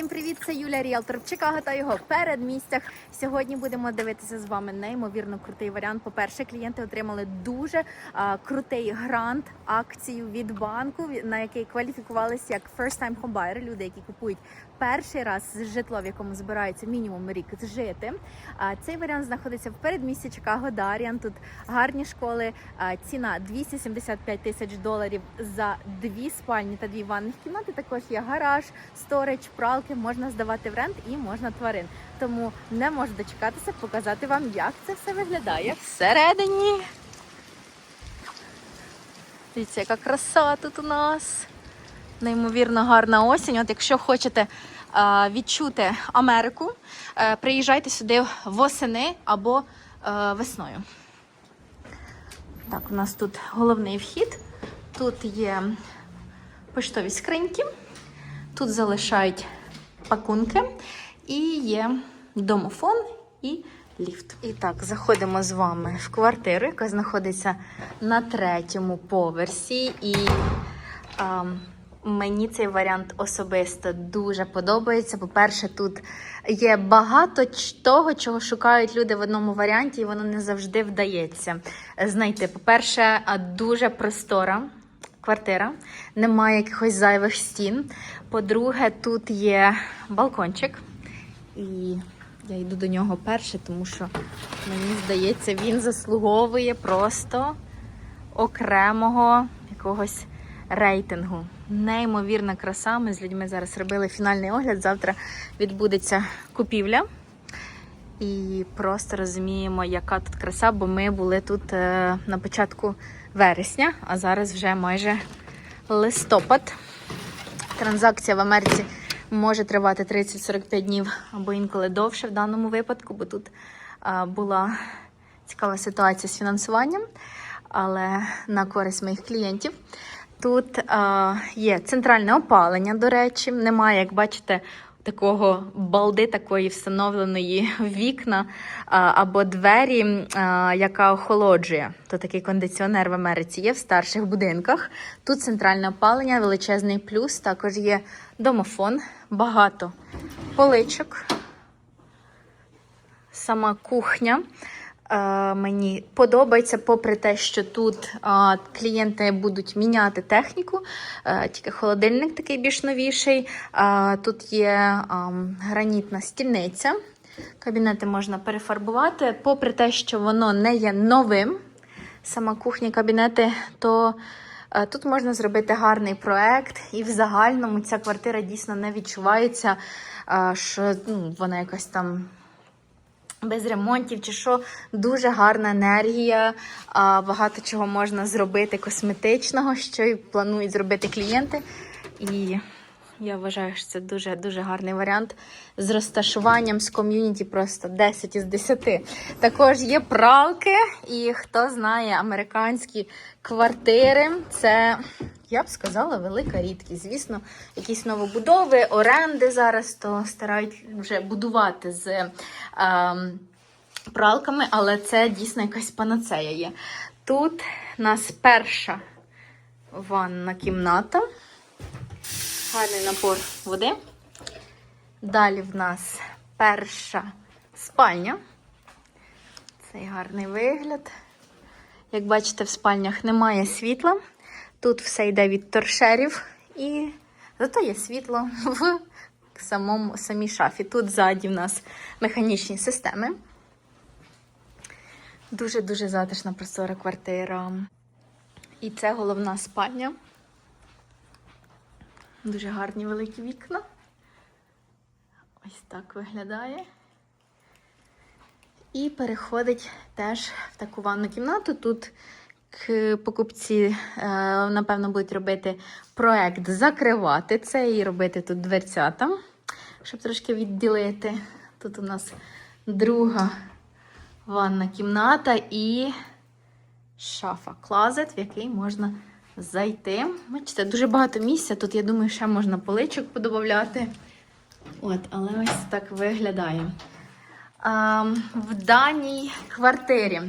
Всім привіт! Це Юля Ріалтор в Чикаго та його передмістях. Сьогодні будемо дивитися з вами неймовірно крутий варіант. По-перше, клієнти отримали дуже а, крутий грант акцію від банку, на який кваліфікувалися як first time homebuyer, люди, які купують перший раз житло, в якому збираються мінімум рік жити. А цей варіант знаходиться в передмісті Чикаго Даріан. Тут гарні школи. А, ціна 275 тисяч доларів за дві спальні та дві ванних кімнати. Також є гараж, сторич, пралки, можна здавати в рент і можна тварин. Тому не можу дочекатися показати вам, як це все виглядає всередині. Дивіться, яка краса тут у нас. Неймовірно гарна осінь. От якщо хочете відчути Америку, е, приїжджайте сюди восени або е, весною. Так, у нас тут головний вхід. Тут є поштові скриньки, тут залишають пакунки і є домофон і ліфт. І так, заходимо з вами в квартиру, яка знаходиться на третьому поверсі. І а, мені цей варіант особисто дуже подобається. По-перше, тут є багато того, чого шукають люди в одному варіанті, і воно не завжди вдається знайти. По-перше, дуже простора. Квартира, немає якихось зайвих стін. По-друге, тут є балкончик, і я йду до нього перше, тому що мені здається, він заслуговує просто окремого якогось рейтингу. Неймовірна краса. Ми з людьми зараз робили фінальний огляд. Завтра відбудеться купівля. І просто розуміємо, яка тут краса, бо ми були тут е, на початку вересня, а зараз вже майже листопад. Транзакція в Америці може тривати 30-45 днів або інколи довше в даному випадку, бо тут була цікава ситуація з фінансуванням, але на користь моїх клієнтів. Тут є центральне опалення, до речі, немає, як бачите, такого балди, такої встановленої вікна або двері, яка охолоджує. То такий кондиціонер в Америці є в старших будинках. Тут центральне опалення, величезний плюс. Також є домофон, багато поличок. Сама кухня. Мені подобається, попри те, що тут клієнти будуть міняти техніку, тільки холодильник такий більш новіший. Тут є гранітна стільниця. Кабінети можна перефарбувати. Попри те, що воно не є новим, сама кухня, кабінети, то тут можна зробити гарний проект. І в загальному ця квартира дійсно не відчувається, що ну, вона якась там без ремонтів чи що, дуже гарна енергія, багато чого можна зробити косметичного, що і планують зробити клієнти. І я вважаю, що це дуже дуже гарний варіант з розташуванням з ком'юніті просто 10 із 10. Також є пралки, і хто знає американські квартири, це. Я б сказала, велика рідкість. Звісно, якісь новобудови, оренди зараз то старають вже будувати з ем, пралками, але це дійсно якась панацея є. Тут у нас перша ванна кімната, гарний напор води. Далі в нас перша спальня. Цей гарний вигляд. Як бачите, в спальнях немає світла. Тут все йде від торшерів, і зато є світло в самому, самій шафі. Тут ззаді в нас механічні системи. Дуже-дуже затишна простора квартира. І це головна спальня. Дуже гарні великі вікна. Ось так виглядає. І переходить теж в таку ванну кімнату. Тут покупці, е, напевно, будуть робити проект закривати це і робити тут дверцята, щоб трошки відділити. Тут у нас друга ванна кімната і шафа, клозет, в який можна зайти. Бачите, дуже багато місця. Тут, я думаю, ще можна поличок подобавляти. От, але ось так виглядає. А, в даній квартирі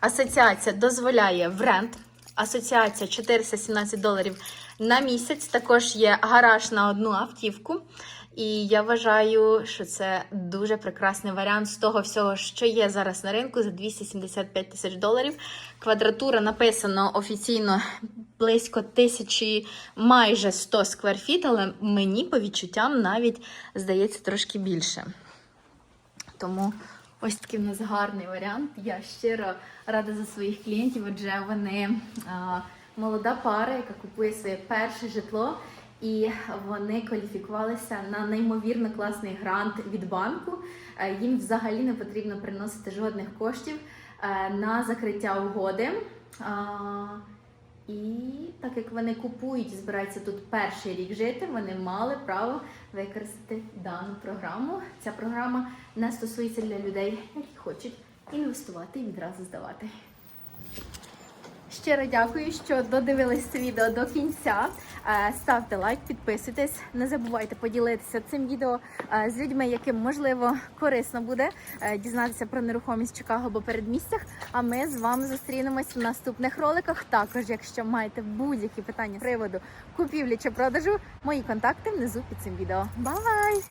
асоціація дозволяє в рент. Асоціація 417 доларів на місяць. Також є гараж на одну автівку. І я вважаю, що це дуже прекрасний варіант з того всього, що є зараз на ринку за 275 тисяч доларів. Квадратура написано офіційно близько тисячі, майже 100 скверфіт, але мені по відчуттям навіть здається трошки більше. Тому ось такий в нас гарний варіант. Я щиро рада за своїх клієнтів, адже вони а, молода пара, яка купує своє перше житло, і вони кваліфікувалися на неймовірно класний грант від банку. Е, Їм взагалі не потрібно приносити жодних коштів е, на закриття угоди. І так як вони купують і збираються тут перший рік жити, вони мали право використати дану програму. Ця програма не стосується для людей, які хочуть інвестувати і відразу здавати. Щиро дякую, що додивились це відео до кінця. Е, Ставте лайк, підписуйтесь. Не забувайте поділитися цим відео е, з людьми, яким можливо корисно буде е, дізнатися про нерухомість Чикаго або передмістях. А ми з вами зустрінемось в наступних роликах. Також, якщо маєте будь-які питання з приводу купівлі чи продажу, мої контакти внизу під цим відео. Бай!